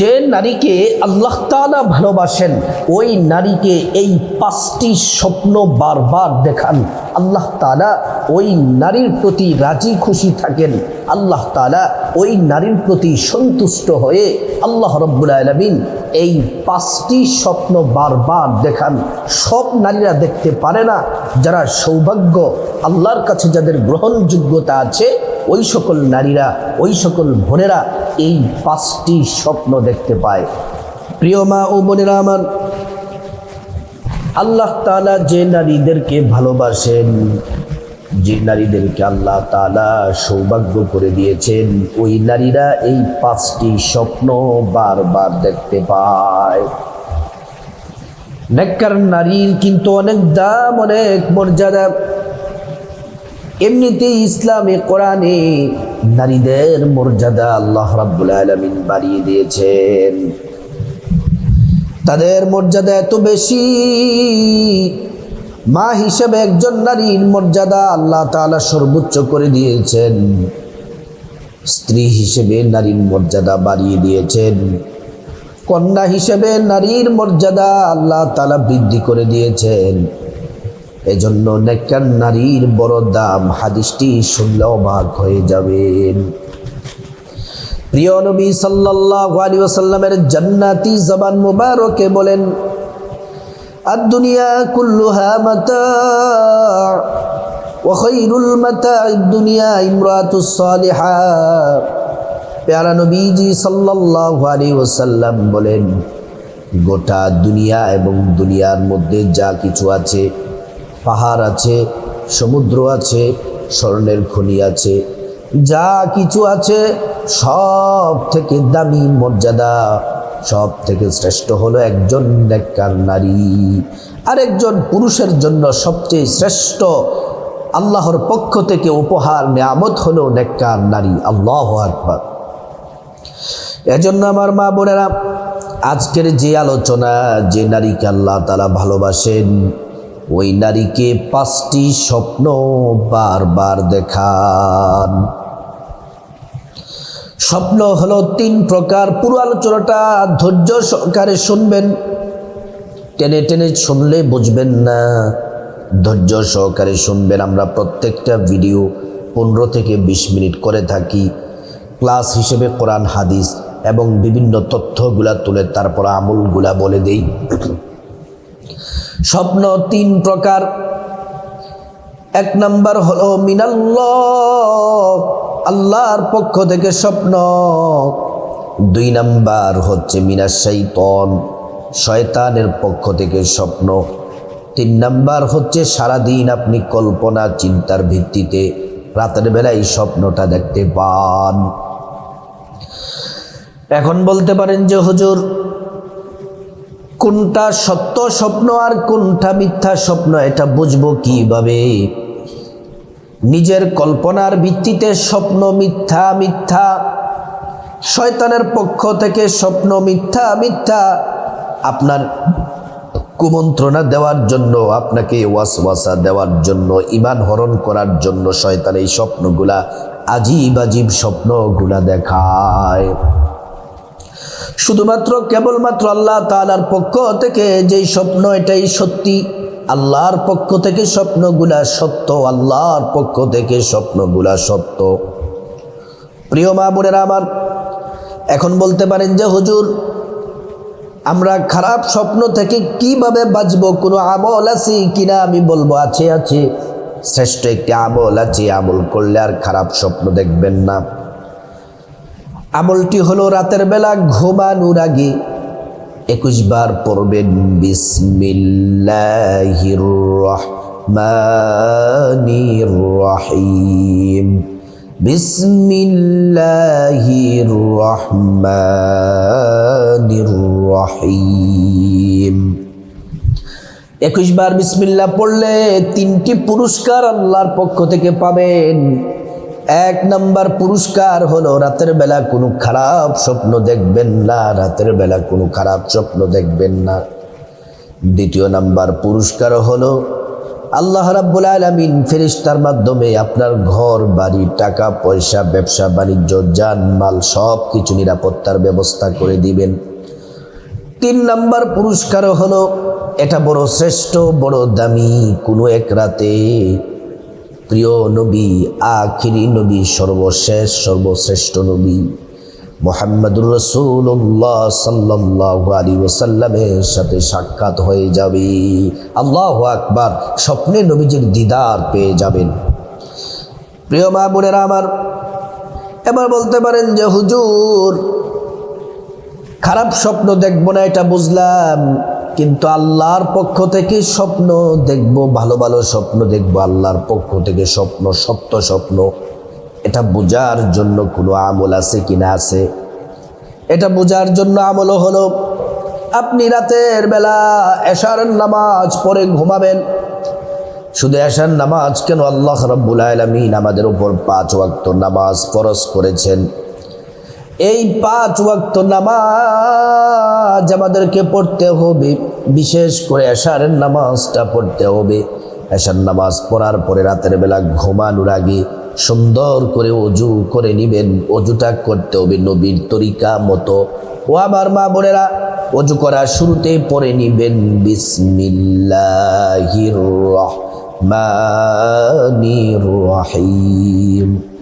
যে নারীকে আল্লাহ তালা ভালোবাসেন, ওই নারীকে এই পাঁচটি স্বপ্ন বারবার দেখান। আল্লাহ তালা ওই নারীর প্রতি রাজি খুশি থাকেন। আল্লাহ তাআলা ওই নারীর প্রতি সন্তুষ্ট হয়ে আল্লাহ রব্বুল আলমিন এই পাঁচটি স্বপ্ন বারবার দেখান। সব নারীরা দেখতে পারে না, যারা সৌভাগ্য, আল্লাহর কাছে যাদের গ্রহণযোগ্যতা আছে, ওই সকল নারীরা, ওই সকল বোনেরা এই পাঁচটি স্বপ্ন দেখতে পায়। প্রিয় মা ও বোনেরা আমার, আল্লাহ তাআলা যে নারীদেরকে ভালোবাসেন যে নারীদেরকে আল্লাহ তালা সৌভাগ্য করে দিয়েছেন, ওই নারীরা এই পাঁচটি স্বপ্ন বারবার দেখতে পায়। নেককার নারীর কিন্তু অনেক দাম, অনেক মর্যাদা। এমনিতেই ইসলামে, কোরআনে নারীদের মর্যাদা আল্লাহ রাব্বুল আলামিন বাড়িয়ে দিয়েছেন। তাদের মর্যাদা এত বেশি মা হিসেবে একজন নারীর মর্যাদা আল্লাহ তাআলা সর্বোচ্চ করে দিয়েছেন। স্ত্রী হিসেবে নারীর মর্যাদা বাড়িয়ে দিয়েছেন। কন্যা হিসেবে নারীর মর্যাদা আল্লাহ তালা বৃদ্ধি করে দিয়েছেন। এজন্য নেককার নারীর বড় দাম হাদিসটি শুনলে অবাক হয়ে যাবেন প্রিয় নবী সাল্লাল্লাহু আলাইহি ওয়াসাল্লামের জান্নাতি জবান মুবারকে বলেন الدنيا كلها متاع وخير المتاع الدنيا امرأة الصالحة প্যারা নবীজি সাল্লাল্লাহু আলাইহি ওয়াসাল্লাম বলেন গোটা দুনিয়া এবং দুনিয়ার মধ্যে যা কিছু আছে পাহাড় আছে সমুদ্র আছে স্বর্ণের খনি আছে যা কিছু আছে সব থেকে দামি মর্যাদা সব থেকে শ্রেষ্ঠ হলো একজন নেককার নারী। আর একজন পুরুষের জন্য সবচেয়ে শ্রেষ্ঠ আল্লাহর পক্ষ থেকে উপহার, নিয়ামত হলো নেককার নারী। আল্লাহ আকবার। এজন্য আমার মা বোনেরা, আজকের যে আলোচনা, যে নারীকে আল্লাহ তালা ভালোবাসেন, ওই নারীকে পাঁচটি স্বপ্ন বারবার দেখান। স্বপ্ন হলো তিন প্রকার। পুরো আলোচনাটা ধৈর্য সহকারে শুনবেন। টেনে টেনে শুনলে বুঝবেন না। ধৈর্য সহকারে শুনবেন। আমরা প্রত্যেকটা ভিডিও পনেরো থেকে বিশ মিনিট করে থাকি। ক্লাস হিসেবে কোরআন, হাদিস এবং বিভিন্ন তথ্যগুলা তুলে তারপর আমলগুলা বলে দেই। স্বপ্ন তিন প্রকার। এক নাম্বার হলো, মিনাল্লাহ আল্লাহর পক্ষ থেকে স্বপ্ন। দুই নাম্বার হচ্ছে মিনাস শৈতন, শয়তানের পক্ষ থেকে স্বপ্ন। তিন নাম্বার হচ্ছে সারাদিন আপনি কল্পনা, চিন্তার ভিত্তিতে রাতের বেলায় স্বপ্নটা দেখতে পান। এখন বলতে পারেন যে, হুজুর, কোনটা সত্য স্বপ্ন আর কোনটা মিথ্যা স্বপ্ন, এটা বুঝব কীভাবে? নিজের কল্পনার ভিত্তিতে স্বপ্ন মিথ্যা মিথ্যা। শয়তানের পক্ষ থেকে স্বপ্ন মিথ্যা মিথ্যা। আপনার কুমন্ত্রণা দেওয়ার জন্য, আপনাকে ওয়াসওয়াসা দেওয়ার জন্য, ইমান হরণ করার জন্য শয়তান এই স্বপ্নগুলা আজীব আজীব স্বপ্নগুলা দেখায়। শুধুমাত্র কেবলমাত্র আল্লাহ তালার পক্ষ থেকে যেই স্বপ্ন, এটাই সত্যি। আল্লাহর পক্ষ থেকে স্বপ্নগুলা সত্য, আল্লাহর পক্ষ থেকে স্বপ্নগুলা সত্য। প্রিয় মা বোনেরা আমার, এখন বলতে পারেন যে, হুজুর, আমরা খারাপ স্বপ্ন থেকে কীভাবে বাঁচবো? কোনো আমল আছে কিনা আমি বলব? আছে আছে। শ্রেষ্ঠ একটি আমল আছে আমল করলে আর খারাপ স্বপ্ন দেখবেন না। আমলটি হলো রাতের বেলা ঘুমানোর আগে একুশ বার পড়বেন বিসমিল্লাহির রহমানির একুশ বার বিসমিল্লা পড়লে তিনটি পুরস্কার আল্লাহর পক্ষ থেকে পাবেন। এক নাম্বার পুরস্কার হলো, রাতের বেলা কোনো খারাপ স্বপ্ন দেখবেন না, রাতের বেলা কোনো খারাপ স্বপ্ন দেখবেন না। দ্বিতীয় নাম্বার পুরস্কার হলো, আল্লাহ রাব্বুল আলামিন ফেরেশতার মাধ্যমে আপনার ঘর, বাড়ি, টাকা, পয়সা, ব্যবসা, বাণিজ্য, যান, মাল সব কিছু নিরাপত্তার ব্যবস্থা করে দিবেন। তিন নাম্বার পুরস্কার হলো, এটা বড় শ্রেষ্ঠ, বড় দামি, কোনো এক রাতে প্রিয় নবী, আখিরি নবী, সর্বশেষ, সর্বশ্রেষ্ঠ নবী মোহাম্মদুর রসুল্লাহ সাল্লাহ আলী ওসাল্লামের সাথে সাক্ষাৎ হয়ে যাবে। আল্লাহ আকবার, স্বপ্নে নবীজির দিদার পেয়ে যাবেন। প্রিয় মা বোনেরা আমার, এবার বলতে পারেন যে হুজুর, খারাপ স্বপ্ন দেখব না, এটা বুঝলাম। কিন্তু আল্লাহর পক্ষ থেকে স্বপ্ন দেখব, ভালো ভালো স্বপ্ন দেখব, আল্লাহর পক্ষ থেকে স্বপ্ন, সত্য স্বপ্ন। এটা বোঝার জন্য কোনো আমল আছে কি না আছে? এটা বোঝার জন্য আমল হলো, আপনি রাতের বেলা এশার নামাজ পরে ঘুমাবেন। শুধু এশার নামাজ কেন? আল্লাহ রব্বুল আলমিন আমাদের উপর পাঁচ ওয়াক্ত নামাজ ফরজ করেছেন। এই পাঁচ ওয়াক্ত নামাজ আমাদেরকে পড়তে হবে। বিশেষ করে এশারের নামাজটা পড়তে হবে। এশার নামাজ পড়ার পরে রাতের বেলা ঘুমানোর আগে সুন্দর করে অজু করে নিবেন। অজুটা করতে হবে নবীর তরিকা মতো। ও আমার মা বোনেরা, অজু করা শুরুতে পরে নিবেন বিসমিল্লাহির রহিম।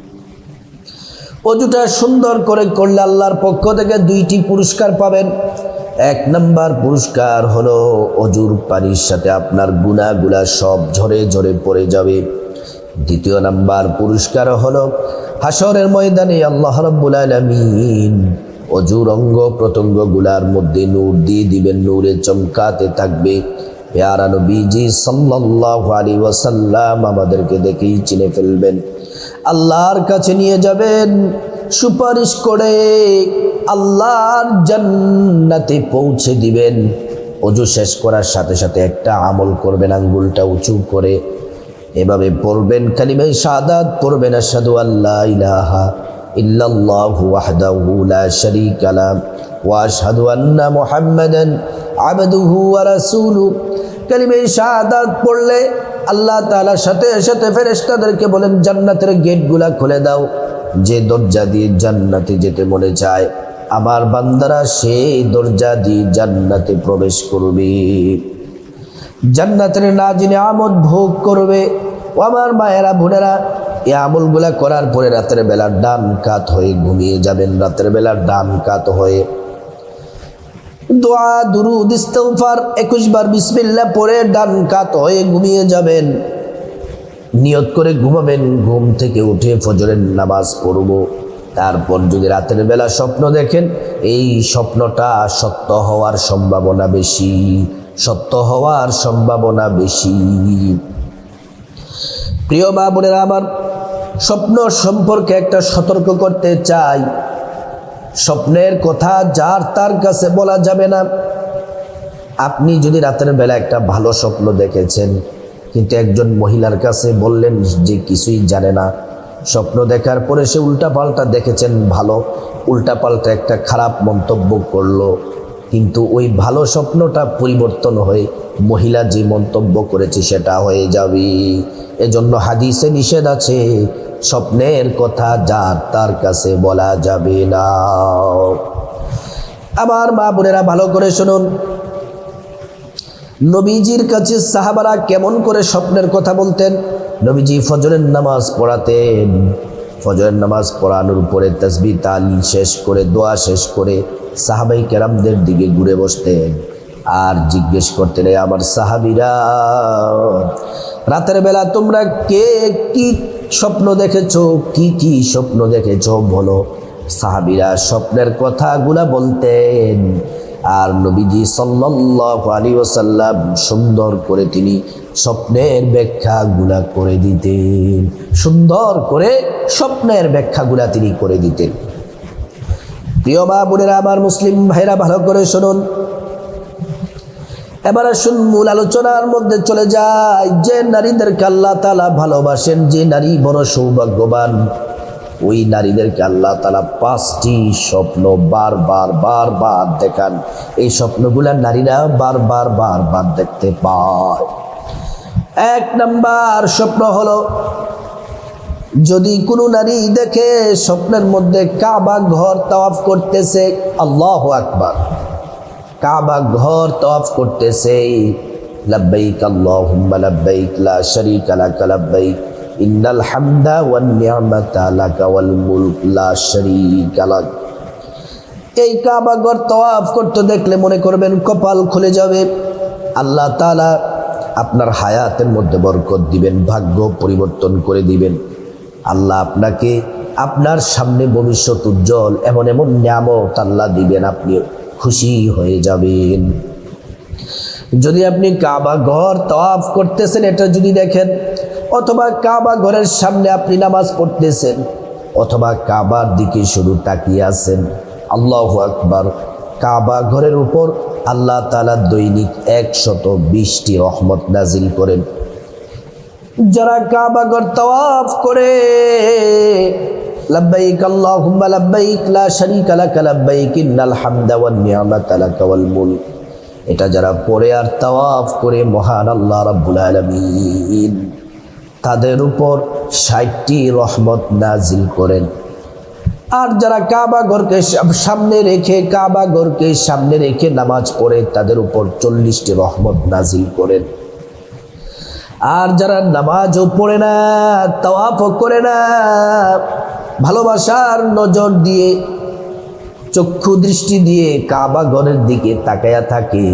অজুটা সুন্দর করে করলে আল্লাহর পক্ষ থেকে দুইটি পুরস্কার পাবেন। এক নাম্বার পুরস্কার হলো অজুর পানির সাথে আপনার গুণাগুলা সব ঝরে ঝরে পড়ে যাবে। দ্বিতীয় নাম্বার পুরস্কার হলো হাসরের ময়দানে আল্লাহ রব্বুল আলমিন অজুর অঙ্গ প্রত্যঙ্গগুলার মধ্যে নূর দিয়ে দিবেন, নূরে চমকাতে থাকবে। ওয়াসাল্লাম আমাদেরকে দেখেই চিনে ফেলবেন। আল্লাহর কাছে নিয়ে যাবেন, সুপারিশ করে আল্লাহর জান্নাতে পৌঁছে দিবেন। অজু শেষ করার সাথে সাথে একটা আমল করবেন, আঙ্গুলটা উঁচু করে এভাবে পড়বেন কালিমে সাদাত পড়বেন, আশহাদু আল্লাহ ইলাহা ইল্লাল্লাহু ওয়াহদাহু লা শারীকা লা আন্না মুহাম্মাদান আবদুহু ওয়া রাসূলুহু কালিমে শাহাদাত পড়লে আল্লাহ তাআলার সাথে সাথে ফেরেশতাদেরকে বলেন, জান্নাতের গেটগুলা খুলে দাও। যে দরজা দিয়ে জান্নাতে যেতে মনে চায়, আমার বান্দারা সেই দরজা দিয়ে জান্নাতে প্রবেশ করবে। জান্নাতের না জেনে আমদ ভোগ করবে। ও আমার মায়েরা, বোনেরা, এই আমলগুলা করার পরে রাতের বেলা ডান কাত হয়ে ঘুমিয়ে যাবেন। রাতের বেলা ডান কাত হয়ে দোয়া, দুরুদ, ইস্তেগফার, একুশ বার বিসমিল্লাহ পরে ডান কাত হয়ে ঘুমিয়ে যাবেন। নিয়ত করে ঘুমাবেন, ঘুম থেকে উঠে ফজরের নামাজ পড়ব। তারপর যদি রাতের বেলা স্বপ্ন দেখেন, এই স্বপ্নটা সত্য হওয়ার সম্ভাবনা বেশি, সত্য হওয়ার সম্ভাবনা বেশি। প্রিয় মা বোনেরা, আমার স্বপ্ন সম্পর্কে একটা সতর্ক করতে চাই। স্বপ্নের কথা যার তার কাছে বলা যাবে না। আপনি যদি রাতের বেলা একটা ভালো স্বপ্ন দেখেছেন, কিন্তু একজন মহিলার কাছে বললেন যে কিছুই জানে না, স্বপ্ন দেখার পরে সে উল্টাপাল্টা দেখেছেন ভালো, উল্টাপাল্টা একটা খারাপ মন্তব্য করল। কিন্তু ওই ভালো স্বপ্নটা পরিবর্তন হয়ে মহিলা যে মন্তব্য করেছে সেটা হয়ে যাবে। এজন্য হাদিসে নিষেধ আছে, স্বপ্নের কথা যার তার কাছে বলা যাবে না। আবার মা বোনেরা ভালো করে শুনুন। নবীজির কাছে সাহাবারা কেমন করে স্বপ্নের কথা বলতেন? নবীজি ফজরের নামাজ পড়াতেন। ফজরের নামাজ পড়ানোর পরে তসবি তাল শেষ করে, দোয়া শেষ করে সাহাবাই কেরামদের দিকে ঘুরে বসতেন আর জিজ্ঞেস করতেন আমার সাহাবিরা, রাতের বেলা তোমরা কে, কি স্বপ্ন দেখেছ? কি কি স্বপ্ন দেখেছ? বলো। সাহাবিরা স্বপ্নের কথাগুলা বলতেন। আর নবীজি সাল্লাল্লাহু আলাইহি ওয়াসাল্লাম সুন্দর করে তিনি স্বপ্নের ব্যাখ্যাগুলা করে দিতেন। সুন্দর করে স্বপ্নের ব্যাখ্যাগুলা তিনি করে দিতেন। প্রিয় মা বোনেরা, আমার মুসলিম ভাইরা ভালো করে শুনুন। এবার আসুন মূল আলোচনার মধ্যে চলে যায় যে নারীদেরকে আল্লাহ তালা ভালোবাসেন, যে নারী বড় সৌভাগ্যবান, ওই নারীদেরকে আল্লাহ তালা পাঁচটি স্বপ্ন বারবার বারবার দেখান। এই স্বপ্নগুলা নারীরা বারবার বারবার দেখতে পায়। এক নাম্বার স্বপ্ন হলো যদি কোনো নারী দেখে স্বপ্নের মধ্যে কাবা ঘর তাওয়াফ করতেছে, আল্লাহ আকবার। কাবা ঘর তাওয়াফ করতেছে, লাব্বাইক আল্লাহুম্মা লাব্বাইক লা শারীকা লাক লাব্বাইক, ইন্নাল হামদা ওয়ান নি'মাতা লাকা ওয়াল মুলক লা শারীকা লাক। এই কাবা ঘর তাওয়াফ করতে দেখলে মনে করবেন কপাল খুলে যাবে। আল্লাহ তাআলা আপনার হায়াতের মধ্যে বরকত দিবেন, ভাগ্য পরিবর্তন করে দিবেন। আল্লাহ আপনাকে আপনার সামনে ভবিষ্যৎ উজ্জ্বল, এমন এমন নিয়ামত আল্লাহ দিবেন, আপনি খুশি হয়ে যাবেন। যদি আপনি কাবা ঘর তওয়াফ করতেছেন, এটা যদি দেখেন, অথবা কাবা ঘরের সামনে আপনি নামাজ পড়তেছেন, অথবা কাবার দিকে শুধু তাকিয়ে আছেন, আল্লাহ আকবার, কাবা ঘরের উপর আল্লাহ তালা দৈনিক একশত বিশটি রহমত নাজিল করেন। যারা কাবা ঘর তওয়াফ করে এটা যারা পড়ে আর তাওয়াফ করে তাদের উপর ষাটটি রহমত নাজিল করেন। আর যারা কাবা ঘরকে সামনে রেখে, কাবা ঘরকে সামনে রেখে নামাজ পড়ে, তাদের উপর চল্লিশটি রহমত নাজিল করেন। আর যারা নামাজও পড়ে না তাওয়াফও করে না, ভালোবাসার নজর দিয়ে, চক্ষু দৃষ্টি দিয়ে কাবা ঘরের দিকে তাকায়া থাকে,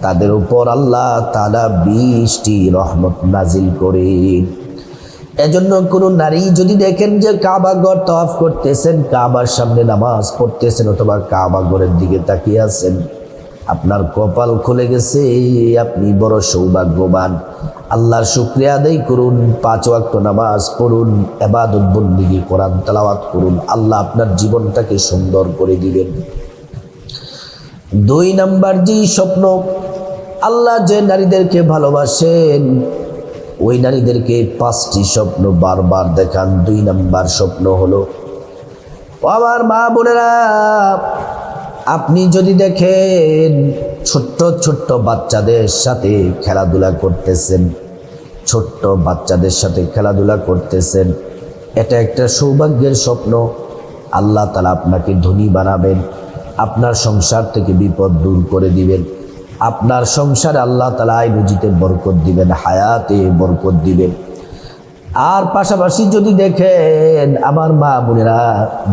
তাদের উপর আল্লাহ তালা বৃষ্টি রহমত নাজিল করে। এজন্য কোনো নারী যদি দেখেন যে কাবা ঘর তফ করতেছেন, কাবার সামনে নামাজ পড়তেছেন অথবা কাবা ঘরের দিকে তাকিয়ে আছেন আপনার কপাল খুলে গেছে, আপনি বড় সৌভাগ্যবান। আল্লাহর শুক্রিয়া আদায় করুন, পাঁচ ওয়াক্ত নামাজ পড়ুন এবাদত বন্দিগি কোরআন তালাওয়াত করুন, আল্লাহ আপনার জীবনটাকে সুন্দর করে দিবেন। দুই নাম্বার যে স্বপ্ন, আল্লাহ যে নারীদেরকে ভালোবাসেন, ওই নারীদেরকে পাঁচটি স্বপ্ন বারবার দেখান। দুই নাম্বার স্বপ্ন হলো আমার মা বোনেরা আপনি যদি দেখেন ছোট্ট ছোট্ট বাচ্চাদের সাথে খেলাধুলা করতেছেন, ছোট্ট বাচ্চাদের সাথে খেলাধুলা করতেছেন, এটা একটা সৌভাগ্যের স্বপ্ন। আল্লাহ তালা আপনাকে ধনী বানাবেন, আপনার সংসার থেকে বিপদ দূর করে দিবেন, আপনার সংসার আল্লাহ তালা আয় রুজিতে বরকত দিবেন, হায়াতে বরকত দিবেন। আর পাশাপাশি যদি দেখেন আমার মা বোনেরা,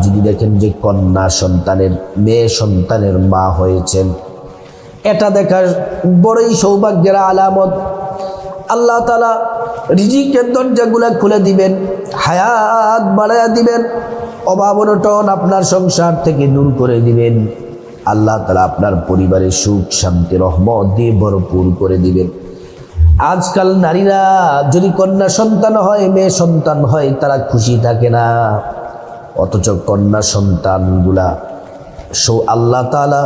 যদি দেখেন যে কন্যা সন্তানের, মেয়ে সন্তানের মা হয়েছেন, এটা দেখার বড়ই সৌভাগ্যের আলামত। আল্লাহ তালা রিজিকের দরজাগুলা খুলে দিবেন, হায়াত বাড়াইয়া দিবেন, অভাব অনটন আপনার সংসার থেকে দূর করে দিবেন। আল্লাহ তালা আপনার পরিবারের সুখ শান্তি, রহমত দিয়ে ভরপুর করে দিবেন। আজকাল নারীরা যদি কন্যা সন্তান হয়, মেয়ে সন্তান হয়, তারা খুশি থাকে না। অথচ কন্যা সন্তানগুলা সো আল্লাহ তালা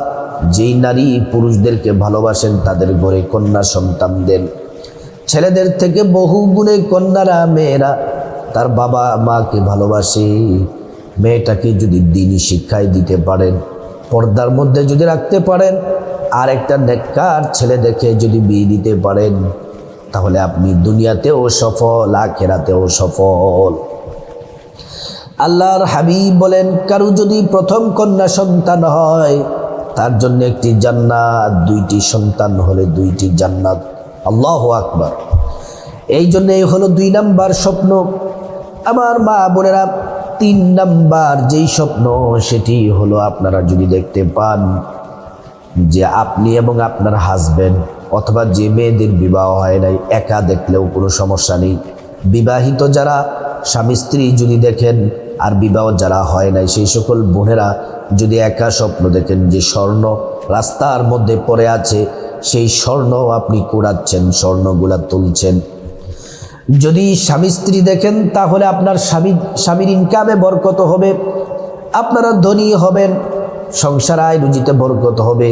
যেই নারী পুরুষদেরকে ভালোবাসেন, তাদের ঘরে কন্যা সন্তান দেন। ছেলেদের থেকে বহু গুণে কন্যারা, মেয়েরা তার বাবা মাকে ভালোবাসে। মেয়েটাকে যদি দিনই শিক্ষায় দিতে পারেন, পর্দার মধ্যে যদি রাখতে পারেন আর একটা নেককার ছেলে দেখে যদি বিয়ে দিতে পারেন তাহলে আপনি দুনিয়াতেও সফল, আখেরাতেও সফল। আল্লাহর হাবিব বলেন, কারু যদি প্রথম কন্যা সন্তান হয়, তার জন্য একটি জান্নাত, দুইটি সন্তান হলে দুইটি জান্নাত। আল্লাহ আকবার। এই জন্য এই হলো দুই নাম্বার স্বপ্ন। আমার মা বোনেরা, তিন নাম্বার যেই স্বপ্ন, সেটি হলো আপনারা যদি দেখতে পান যে আপনি এবং আপনার হাজবেন্ড অথবা যে মেয়েদের বিবাহ হয় নাই, একা দেখলেও কোনো সমস্যা নেই। বিবাহিত যারা স্বামী স্ত্রী যদি দেখেন আর বিবাহ যারা হয় নাই, সেই সকল বোনেরা যদি একা স্বপ্ন দেখেন যে স্বর্ণ রাস্তার মধ্যে পড়ে আছে, সেই স্বর্ণ আপনি কুড়াচ্ছেন, স্বর্ণগুলা তুলছেন। যদি স্বামী স্ত্রী দেখেন, তাহলে আপনার স্বামী, স্বামীর ইনকামে বরকত হবে, আপনারা ধনী হবেন, সংসার আয় রুজিতে বরকত হবে।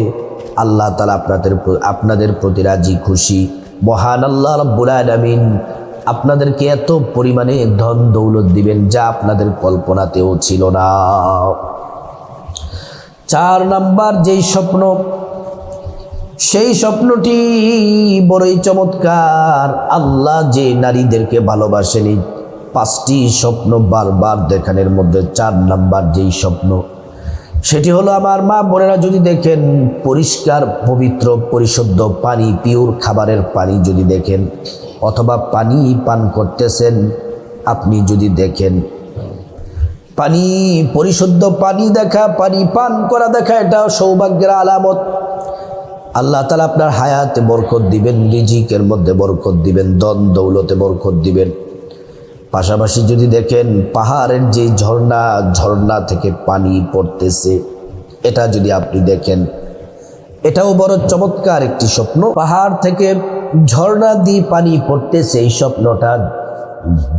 আল্লাহ তালা আপনাদের আপনাদের প্রতি রাজি, খুশি। মহান আল্লাহ রব্বুল আলামিন আপনাদেরকে এত পরিমাণে ধন দৌলত দিবেন যা আপনাদের কল্পনাতেও ছিল না। চার নাম্বার যেই স্বপ্ন, সেই স্বপ্নটি বড়ই চমৎকার। আল্লাহ যে নারীদেরকে ভালোবাসেন, পাঁচটি স্বপ্ন বারবার দেখানোর মধ্যে চার নাম্বার যেই স্বপ্ন সেটি হলো আমার মা বোনেরা যদি দেখেন পরিষ্কার, পবিত্র, পরিশুদ্ধ, পানি, পিওর খাবারের পানি যদি দেখেন, অথবা পানি পান করতেছেন, আপনি যদি দেখেন, পানি পরিশুদ্ধ, পানি দেখা, পানি পান করা দেখা, এটা সৌভাগ্যের আলামত। আল্লাহ তালা আপনার হায়াতে বরকত দিবেন, রিজিকের মধ্যে বরকত দিবেন দন দৌলতে বরকত দিবেন। পাশাপাশি যদি দেখেন পাহাড়ের যে ঝর্ণা ঝর্ণা থেকে পানি পড়তেছে, এটা যদি আপনি দেখেন, এটাও বড় চমৎকার একটি স্বপ্ন। পাহাড় থেকে ঝর্ণা দিয়ে পানি পড়তেছে এই স্বপ্নটা,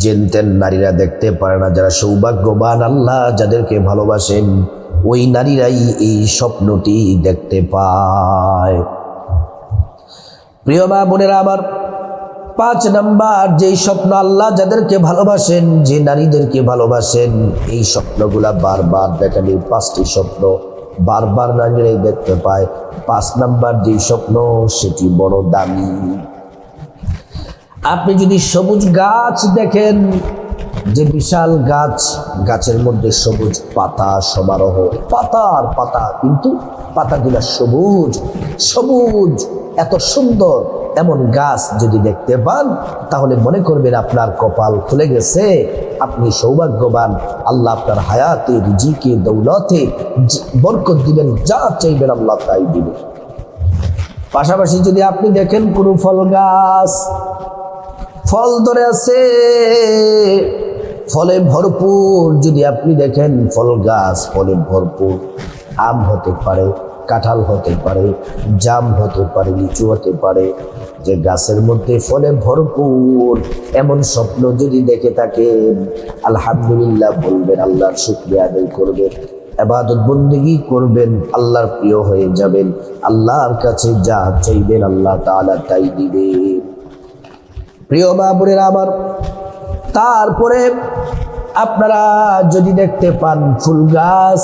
জেনতেন নারীরা দেখতে পারে না, যারা সৌভাগ্যবান, আল্লাহ যাদেরকে ভালোবাসেন, ওই নারীরাই এই স্বপ্নটি দেখতে পায়। প্রিয় মা বোনেরা আমার পাঁচ নাম্বার, যেই স্বপ্ন আল্লাহ যাদেরকে ভালোবাসেন, যে নারীদেরকে ভালোবাসেন, এই স্বপ্নগুলা বারবার দেখেন, এই পাঁচটি স্বপ্ন বারবার নারীরাই দেখতে পায়। পাঁচ নাম্বার যেই স্বপ্ন, সেটি বড় দামি। আপনি যদি সবুজ গাছ দেখেন, যে বিশাল গাছ, গাছের মধ্যে সবুজ পাতা সমারোহ পাতা আর পাতা, কিন্তু পাতাগুলা সবুজ সবুজ, এত সুন্দর। এমন গাছ যদি দেখতে পান, তাহলে মনে করবেন আপনার কপাল খুলে গেছে। আপনি সৌভাগ্যবান। আল্লাহ আপনার হায়াতে, রিজিকে, দৌলতে বরকত দিবেন, যা চাইবেন আল্লাহ তাই দিবেন। পাশাপাশি যদি আপনি দেখেন কোনো ফল গাছ, ফল ধরে আছে, ফলে ভরপুর। যদি আপনি দেখেন ফল গাছ, ফলে ভরপুর। আম হতে পারে কাঁঠাল হতে পারে, জাম হতে পারে, লিচু হতে পারে, যে গাছের মধ্যে ফলে ভরপুর এমন স্বপ্ন যদি দেখে থাকেন আলহামদুলিল্লাহ বলবেন আল্লাহর শুক্রিয়া আদায় করবেন, এবাদত বন্দিগি করবেন, আল্লাহর প্রিয় হয়ে যাবেন, আল্লাহর কাছে যা চাইবেন আল্লাহ তাআলা তাই দিবে। প্রিয় মা বোনেরা আমার, তারপরে আপনারা যদি দেখতে পান ফুল গাছ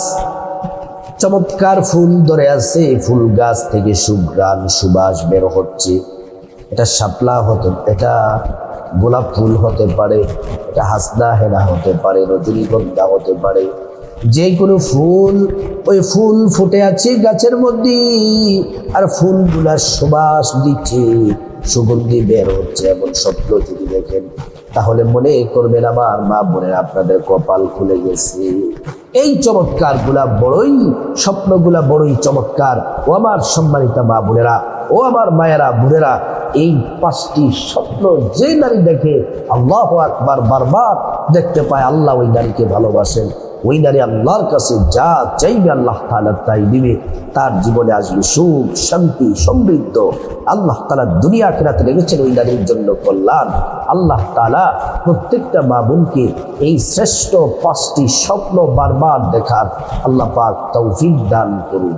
চমৎকার ফুল ধরে আছে। ফুল গাছ থেকে সুঘ্রাণ, সুবাস বের হচ্ছে। এটা শাপলা হতে, এটা গোলাপ ফুল হতে পারে, এটা হাসনা হেনা হতে পারে, রজনীগন্ধা হতে পারে। যে কোনো ফুল, ওই ফুল ফুটে আছে গাছের মধ্যে আর ফুলগুলার সুবাস দিচ্ছে। সুগন্ধি বের হচ্ছে এমন স্বপ্ন যদি দেখেন, তাহলে মনে করবেন আমার মা বোনের আপনাদের কপাল খুলে গেছে। এই চমৎকারগুলা বড়ই, স্বপ্নগুলা বড়ই চমৎকার। ও আমার সম্মানিতা মা বোনেরা, ও আমার মায়েরা বোনেরা, এই পাঁচটি স্বপ্ন যে নারী দেখে আল্লাহ আকবার বারবার দেখতে পায়, আল্লাহ ওই নারীকে ভালোবাসেন। ওই নারী আল্লাহর কাছে যা চাইবে আল্লাহ তালা তাই দিবে। তার জীবনে আসবে সুখ, শান্তি, সমৃদ্ধ। আল্লাহ তালা দুনিয়া খেরাতে রেখেছেন ওই নারীর জন্য কল্যাণ। আল্লাহ তালা প্রত্যেকটা মা বোনকে এই শ্রেষ্ঠ পাঁচটি স্বপ্ন বারবার দেখার আল্লাহ পাক তৌফিক দান করুন।